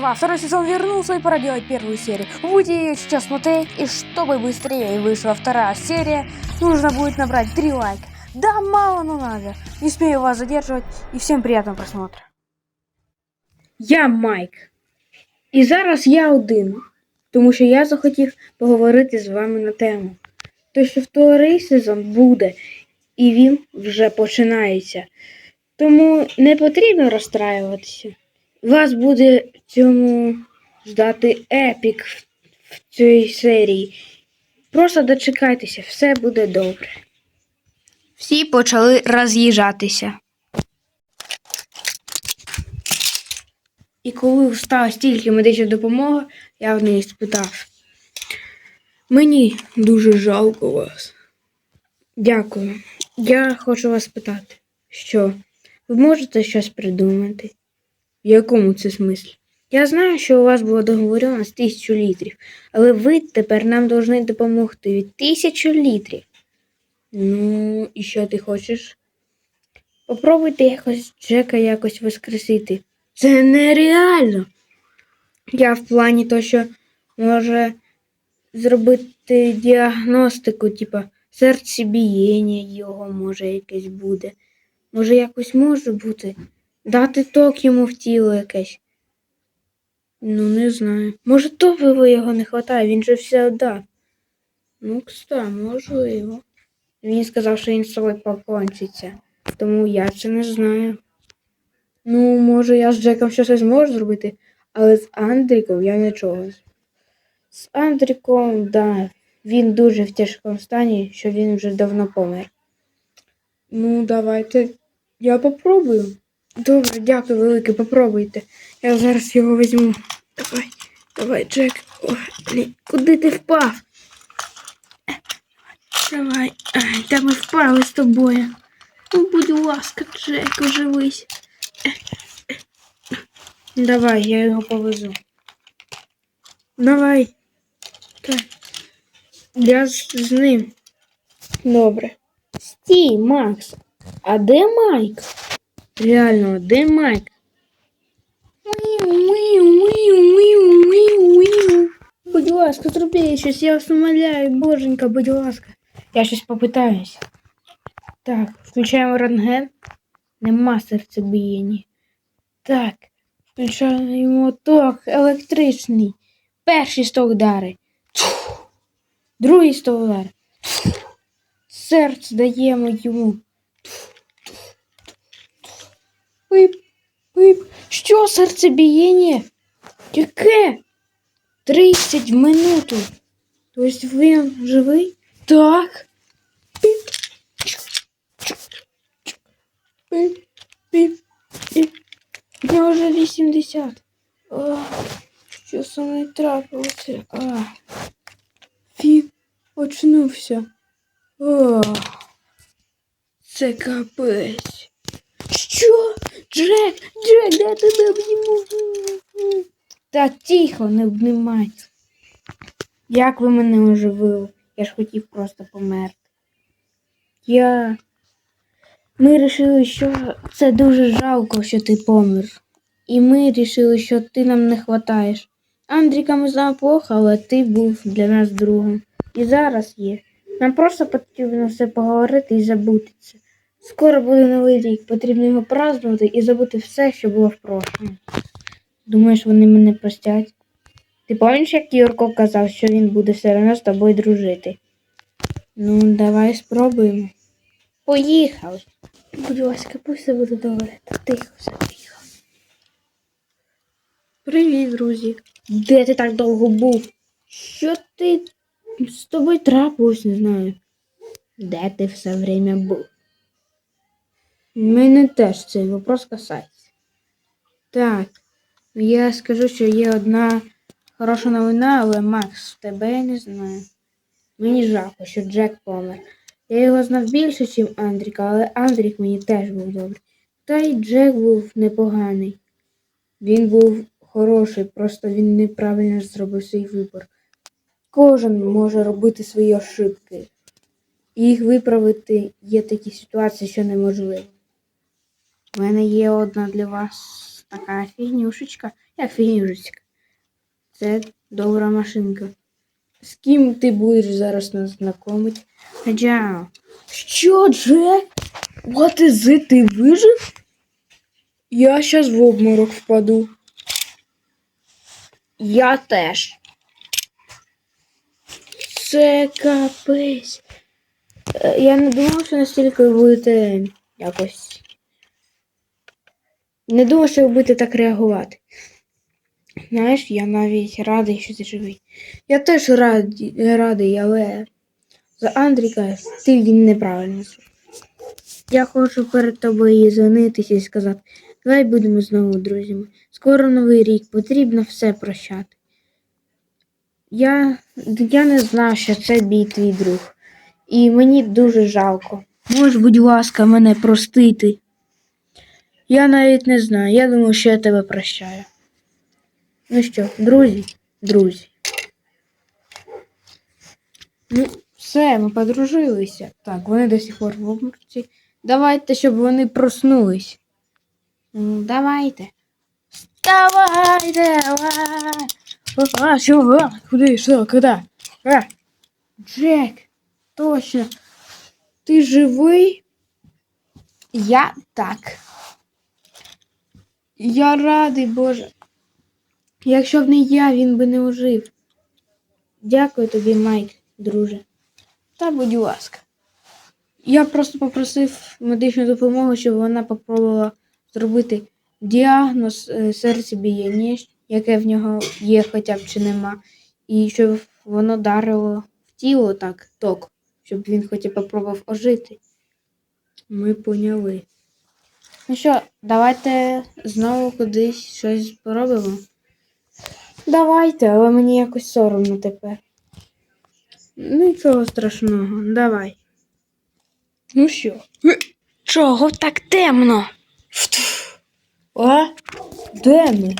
братва, второй сезон вернулся и пора делать первую серию. Вы будете ее сейчас смотреть, и чтобы быстрее вышла вторая серия, нужно будет набрать 3 лайка. Да, мало, но надо. Не смею вас задерживать, и всем приятного просмотра. Я Майк. І зараз я один, тому що я захотів поговорити з вами на тему. То, що вторий сезон буде, і він вже починається. Тому не потрібно розстраюватися. Вас буде в цьому ждати епік в, в цій серії. Просто дочекайтеся, все буде добре. Всі почали роз'їжджатися. І коли встала стільки медичної допомоги, я в неї спитав. Мені дуже жалко вас. Дякую. Я хочу вас спитати, що ви можете щось придумати? В якому це смислі? Я знаю, що у вас була договоренність тисячу літрів, але ви тепер нам повинні допомогти від тисячі літрів. Ну, і що ти хочеш? Попробуйте якось Джека якось воскресити. Це нереально. Я в плані то, що може зробити діагностику, типа серцебієння його може якесь буде. Може, якось може бути. Дати ток йому в тіло якесь. Ну, не знаю. Може, топливо його не вистачає, він же все отдав. Ну, кста, можливо. Він сказав, що він з собою покончиться. Тому я це не знаю. Ну, може, я з Джеком щось зможу зробити, але з Андріком я нічого. З Андріком, да, він дуже в тяжкому стані, що він вже давно помер. Ну, давайте. Я попробую. Добре, дякую велике, попробуйте. Я зараз його візьму. Давай, давай, Джек. Ой, блін, куди ти впав? Давай. Ай, та ми впали з тобою. Ну, будь ласка, Джек, оживись. Давай, я його повезу. Давай. Так. Я з, з ним. Добре. Стій, Макс. А де Майк? Реально, де Майк? Будь ласка, зроби щось, я вас умоляю, боженька, будь ласка. Я щось попитаюсь. Так, включаємо рентген. Нема серцебиєння. Так, включаємо ток електричний. Перший сто удари. Другий сто удар. Серце даємо йому. Пип, пип. Що серцебієння? Яке? 30 в минуту. Тобто він живий? Так. Пип. Пип, пип, пип. В нього вже 80. А, що со мною трапилося? А. Він очнувся. О, це капець. Що? Джек, Джек, де тебе обніму? Та тихо, не обнімай. Як ви мене оживили? Я ж хотів просто померти. Я. Ми вирішили, що це дуже жалко, що ти помер. І ми вирішили, що ти нам не хватаєш. Андріка ми знаємо плохо, але ти був для нас другом. І зараз є. Нам просто потрібно все поговорити і забути це. Скоро буде новий рік, потрібно його празднувати і забути все, що було в прошлому. Думаєш, вони мене простять? Ти пам'ятаєш, як Юрко казав, що він буде все одно з тобою дружити? Ну, давай спробуємо. Поїхали. Будь ласка, пусть все буде добре. Тихо, все тихо. Привіт, друзі. Де ти так довго був? Що ти з тобою трапилось, не знаю. Де ти все время був? Мене теж цей вопрос касається. Так, я скажу, що є одна хороша новина, але Макс, тебе я не знаю. Мені жалко, що Джек помер. Я його знав більше, ніж Андріка, але Андрік мені теж був добрий. Та й Джек був непоганий. Він був хороший, просто він неправильно зробив свій вибір. Кожен може робити свої ошибки. Їх виправити є такі ситуації, що неможливо. У мене є одна для вас така фігнюшечка. Як фігнюшечка? Це добра машинка. З ким ти будеш зараз нас знайомить? Хаджао. Що, Джек? What is it? Ти вижив? Я щас в обморок впаду. Я теж. Це капець. Е, Я не думав, що настільки будете якось. Не думав, що будете так реагувати. Знаєш, я навіть радий, що ти живий. Я теж радий, радий але за Андріка ти неправильно зробив. Я хочу перед тобою звонитися і сказати, давай будемо знову друзями. Скоро новий рік, потрібно все прощати. Я, я не знав, що це бій твій друг. І мені дуже жалко. Можеш, будь ласка, мене простити. Я навіть не знаю. Я думаю, що я тебе прощаю. Ну що, друзі, друзі. Ну, все, ми подружилися. Так, вони до сих пор в обморці. Давайте, щоб вони проснулись. Ну, давайте. Давай, давай. А, чого? Куди? Що? Куди? А? Джек, точно. Ти живий? Я так. Я радий, Боже. Якщо б не я, він би не ожив. Дякую тобі, Майк, друже. Та будь ласка. Я просто попросив медичну допомогу, щоб вона попробувала зробити діагноз е, серцебіяння, яке в нього є хоча б чи нема, і щоб воно дарило в тіло так ток, щоб він хоч і попробував ожити. Ми поняли. Ну що, давайте знову кудись щось поробимо. Давайте, але мені якось соромно тепер. Нічого страшного, давай. Ну що? Чого так темно? А? Де ми?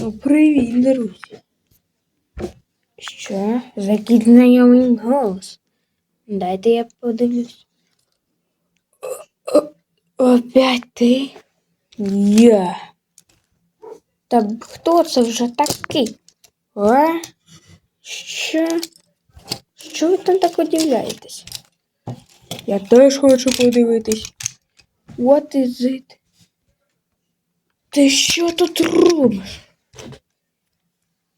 Ну, привіт, друзі. Що? За який знайомий голос? Дайте я подивлюсь. Опять ти? Я. Та хто це вже такий? А? Що? Що ви там так удивляєтесь? Я теж хочу подивитись. What is it? Ти що тут робиш?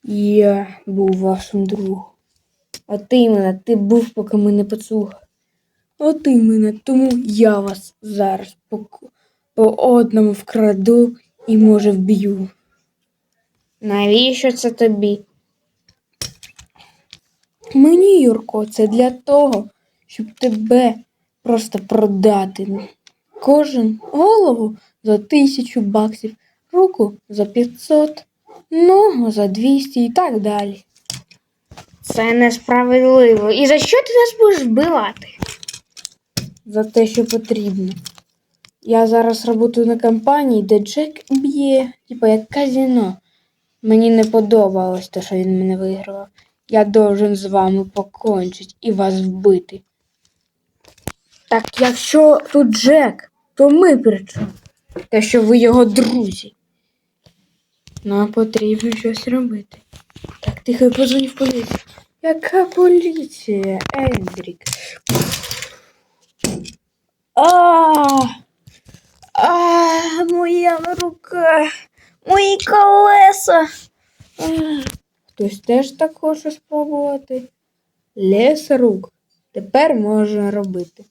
Я був вашим другом. А ти мене, ти був, поки ми не От іменно, тому я вас зараз по, по одному вкраду і може вб'ю. Навіщо це тобі? Мені, Юрко, це для того, щоб тебе просто продати. Кожен голову за тисячу баксів, руку за 500, ногу за 200 і так далі. Це несправедливо. І за що ти нас будеш вбивати? За те, що потрібно. Я зараз працюю на компанії, де Джек б'є, типа як казино. Мені не подобалось те, що він мене вигравав. Я должен з вами покончити і вас вбити. Так якщо тут Джек, то ми при чому? Те, що ви його друзі. Нам потрібно щось робити. Так, тихо, позвони в поліцію. Яка поліція, Ендрік? А, а, моя рука, мої колеса. А, хтось теж так хоче спробувати. Лес рук тепер можна робити.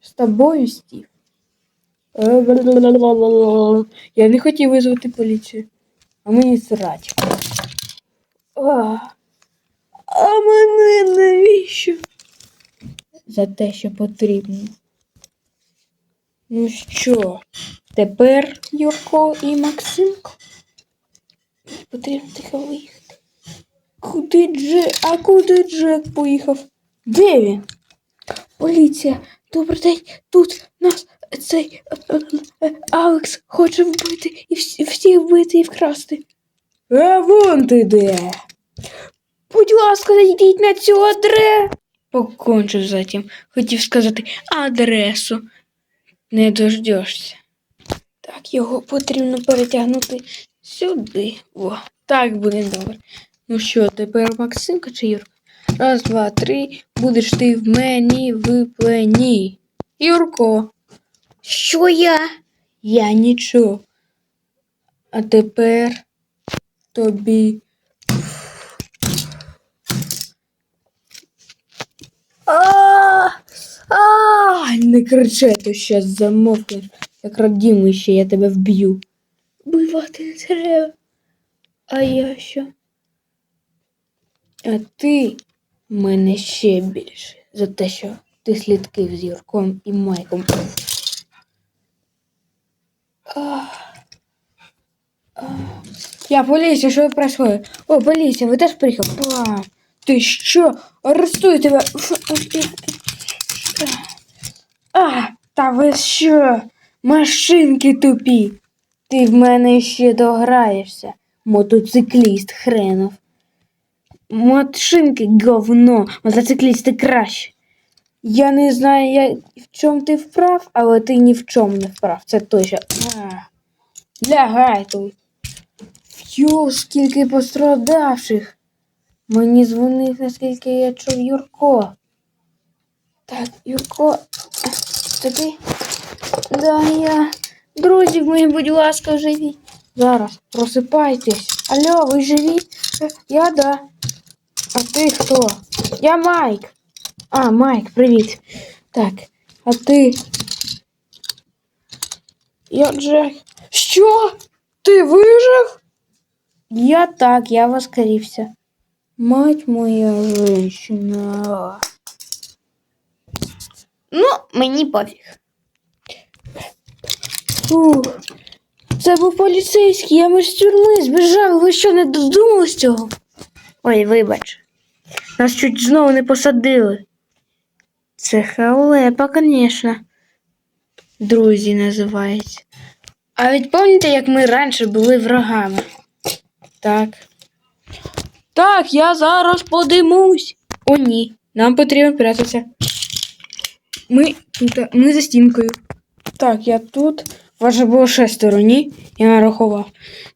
З тобою стів. Я не хотів визвати поліцію, а мені срать. А, а мене навіщо? За те, що потрібно. Ну що, тепер Юрко і Максимко? Потрібно тихо виїхати. Куди Джек? А куди Джек поїхав? Де він? Поліція, добрий день. Тут нас цей е, е, е, Алекс хоче вбити і всіх вбити і вкрасти. А вон ти де. Будь ласка, йдіть на цю адресу. Покончив затім. Хотів сказати адресу. Не дождешся. Так, його потрібно перетягнути сюди. О, так буде добре. Ну що, тепер Максимка чи Юрка? Раз, два, три. Будеш ти в мені в плені. Юрко. Що я? Я нічого. А тепер тобі. А, а, не кричи, то щас замовкнеш. Як родимий ще я тебе вб'ю. Бивати не треба. А я що? А ти мене ще більше за те, що ти слідкив з Юрком і Майком. Ах. Я поліція, що происходит? О, поліція, ви теж приїхав? А, ти що? Арестую тебе. Та ви що? Машинки тупі. Ти в мене ще дограєшся, мотоцикліст хренов. Машинки говно, мотоциклісти краще. Я не знаю, я, в чому ти вправ, але ти ні в чому не вправ. Це точно. Лягай тут. Йо, скільки пострадавших. Мені дзвонив, наскільки я чув Юрко. Так, Юрко, це ти? Да, я. Друзі мої, будь ласка, живі. Зараз, просипайтесь. Алло, ви живі? Е, Я да. А ти хто? Я Майк. А, Майк, привіт. Так, а ти. Я Джек. Що? Ти вижив? Я так, я воскресся. Мать моя женщина. Ну, мені пофіг. Фух. Це був поліцейський, я ми з тюрми збіжав. Ви що не додумались цього? Ой, вибач. Нас чуть знову не посадили. Це халепа, звісно. Друзі називається. А ведь пам'ятаєте, як ми раніше були врагами? Так. Так, я зараз подимусь. О, ні. Нам потрібно прятатися. Ми тут, ми за стінкою. Так, я тут. Вас же було шестеро, ні? Я нарахував.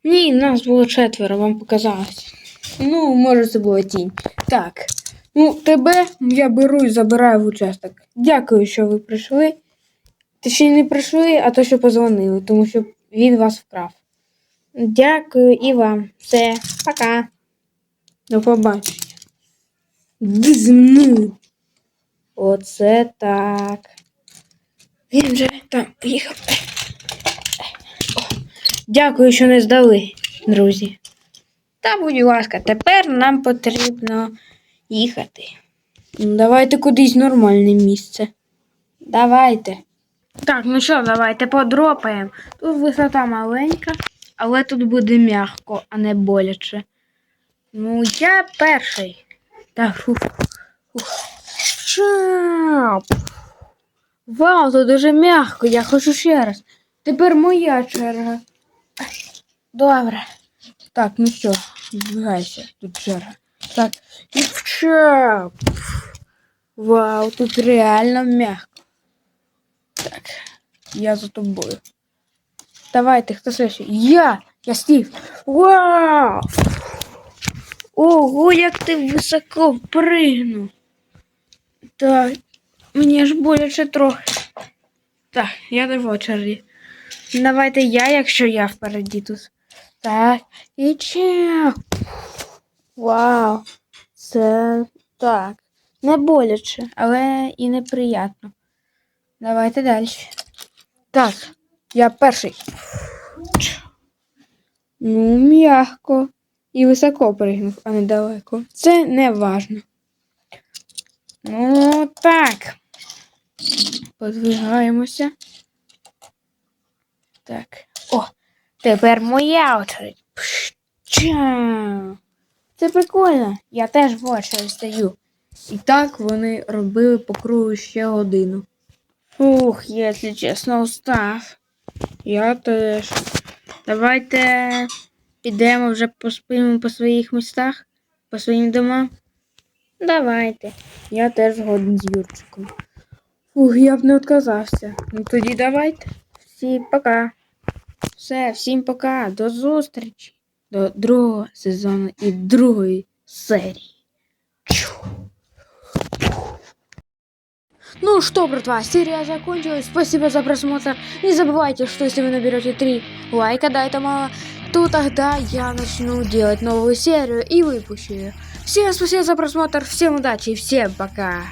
Ні, нас було четверо, вам показалось. Ну, може, це була тінь. Так. Ну, тебе я беру і забираю в участок. Дякую, що ви прийшли. Ти ще не прийшли, а то що позвонили, тому що він вас вкрав. Дякую і вам. Все, пока. До побачення. Дизни. Оце так. Він же там поїхав. Дякую, що не здали, друзі. Та, будь ласка, тепер нам потрібно їхати. Ну, Давайте кудись нормальне місце. Давайте. Так, ну що, давайте подропаємо. Тут висота маленька, але тут буде м'яко, а не боляче. Ну, я перший. Так, фух. фух. Чап. Вау, тут дуже м'яко, я хочу ще раз. Тепер моя черга. Добре. Так, ну що, збігайся, тут черга. Так, і вчап. Вау, тут реально м'яко. Так, я за тобою. Давайте, хто следующий? Я! Я Стів! Вау! Ого, як ти високо пригнув. Так, мені ж боляче трохи. Так, я не в очереді. Давайте я, якщо я впереді тут. Так, і чек. Вау. Це так. Не боляче, але і неприятно. Давайте далі. Так, я перший. Ну, м'яко. І високо пригнув, а не далеко. Це не важно. Ну, так. Подвигаємося. Так. О, тепер моя очередь. Пш-ча. Це прикольно. Я теж в очередь стою. І так вони робили по кругу ще годину. Фух, якщо чесно, устав. Я теж. Давайте підемо вже поспимо по своїх містах, по своїм домам. Давайте. Я теж згоден з Юрчиком. Фух, я б не відказався. Ну тоді давайте. Всі пока. Все, всім пока, до зустрічі, до другого сезону і другої серії. Ну что, братва, серия закончилась. Спасибо за просмотр. Не забывайте, что если вы наберете 3 лайка, да, это мало, то тогда я начну делать новую серию и выпущу ее. Всем спасибо за просмотр, всем удачи всем пока.